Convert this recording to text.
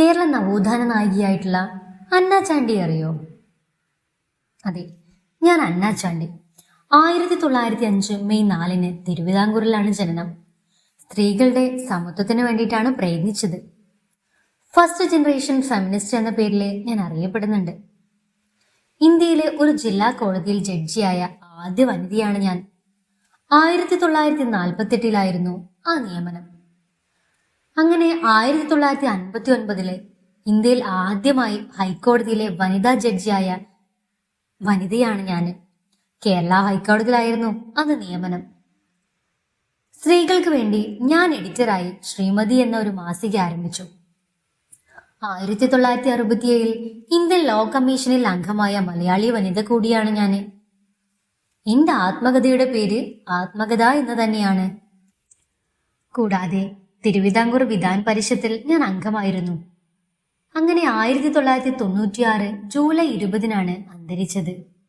കേരള നവോത്ഥാന നായികയായിട്ടുള്ള അന്ന ചാണ്ടി അറിയോ? അതെ ഞാൻ അന്ന ചാണ്ടി. ആയിരത്തി തൊള്ളായിരത്തി അഞ്ച് മെയ് നാലിന് തിരുവിതാംകൂറിലാണ് ജനനം. സ്ത്രീകളുടെ സമത്വത്തിന് വേണ്ടിയിട്ടാണ് പ്രയത്നിച്ചത്. ഫസ്റ്റ് ജനറേഷൻ ഫെമിനിസ്റ്റ് എന്ന പേരിൽ ഞാൻ അറിയപ്പെടുന്നുണ്ട്. ഇന്ത്യയിലെ ഒരു ജില്ലാ കോടതിയിൽ ജഡ്ജിയായ ആദ്യ വനിതയാണ് ഞാൻ. ആയിരത്തി തൊള്ളായിരത്തി നാൽപ്പത്തെട്ടിലായിരുന്നു ആ നിയമനം. അങ്ങനെ ആയിരത്തി തൊള്ളായിരത്തി അൻപത്തി ഒൻപതിലെ ഇന്ത്യയിൽ ആദ്യമായി ഹൈക്കോടതിയിലെ വനിതാ ജഡ്ജിയായ വനിതയാണ് ഞാൻ കേരള ഹൈക്കോടതിയിലായിരുന്നു അന്ന് നിയമനം. സ്ത്രീകൾക്ക് വേണ്ടി ഞാൻ എഡിറ്ററായി ശ്രീമതി എന്ന ഒരു മാസിക ആരംഭിച്ചു. ആയിരത്തി തൊള്ളായിരത്തി അറുപത്തിയേഴിൽ ഇന്ത്യൻ ലോ കമ്മീഷനിൽ അംഗമായ മലയാളി വനിത കൂടിയാണ് ഞാൻ എന്റെ ആത്മകഥയുടെ പേര് ആത്മകഥ എന്ന് തന്നെയാണ്. കൂടാതെ തിരുവിതാംകൂർ വിധാൻ പരിഷത്തിൽ ഞാൻ അംഗമായിരുന്നു. അങ്ങനെ ആയിരത്തി തൊള്ളായിരത്തി തൊണ്ണൂറ്റിയാറ് ജൂലൈ ഇരുപതിനാണ് അന്തരിച്ചത്.